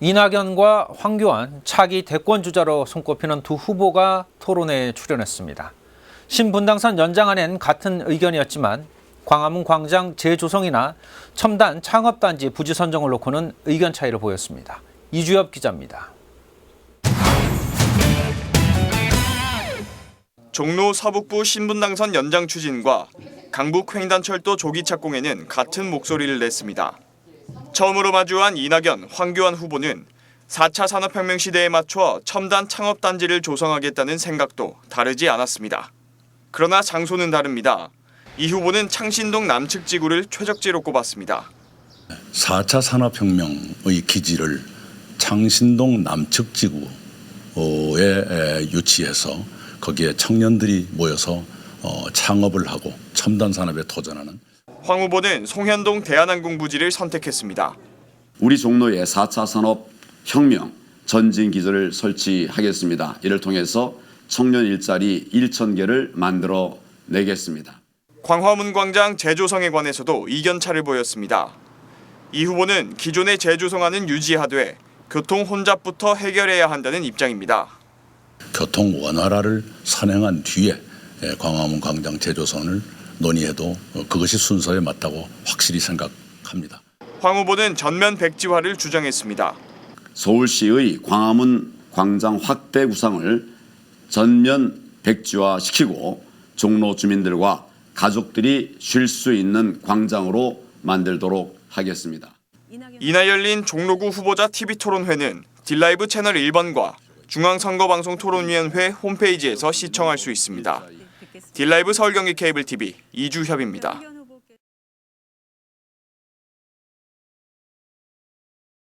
이낙연과 황교안 차기 대권 주자로 손꼽히는 두 후보가 토론회에 출연했습니다. 신분당선 연장안엔 같은 의견이었지만 광화문 광장 재조성이나 첨단 창업단지 부지 선정을 놓고는 의견 차이를 보였습니다. 이주엽 기자입니다. 종로 서북부 신분당선 연장 추진과 강북 횡단철도 조기 착공에는 같은 목소리를 냈습니다. 처음으로 마주한 이낙연, 황교안 후보는 4차 산업혁명 시대에 맞춰 첨단 창업단지를 조성하겠다는 생각도 다르지 않았습니다. 그러나 장소는 다릅니다. 이 후보는 창신동 남측 지구를 최적지로 꼽았습니다. 4차 산업혁명의 기지를 창신동 남측 지구에 유치해서 거기에 청년들이 모여서 어, 창업을 하고 첨단 산업에 도전하는 황 후보는 송현동 대한항공 부지를 선택했습니다. 우리 종로에 4차 산업 혁명 전진 기지를 설치하겠습니다. 이를 통해서 청년 일자리 1천 개를 만들어 내겠습니다. 광화문 광장 재조성에 관해서도 이견차를 보였습니다. 이 후보는 기존의 재조성안은 유지하되 교통 혼잡부터 해결해야 한다는 입장입니다. 교통 원활화를 선행한 뒤에 예, 광화문 광장 재조선을 논의해도 어, 그것이 순서에 맞다고 확실히 생각합니다. 황 후보는 전면 백지화를 주장했습니다. 서울시의 광화문 광장 확대 구상을 전면 백지화시키고 종로 주민들과 가족들이 쉴 수 있는 광장으로 만들도록 하겠습니다. 이날 열린 종로구 후보자 TV 토론회는 딜라이브 채널 1번과 중앙선거방송토론위원회 홈페이지에서 시청할 수 있습니다. 딜라이브 서울경기 케이블 TV 이주협입니다.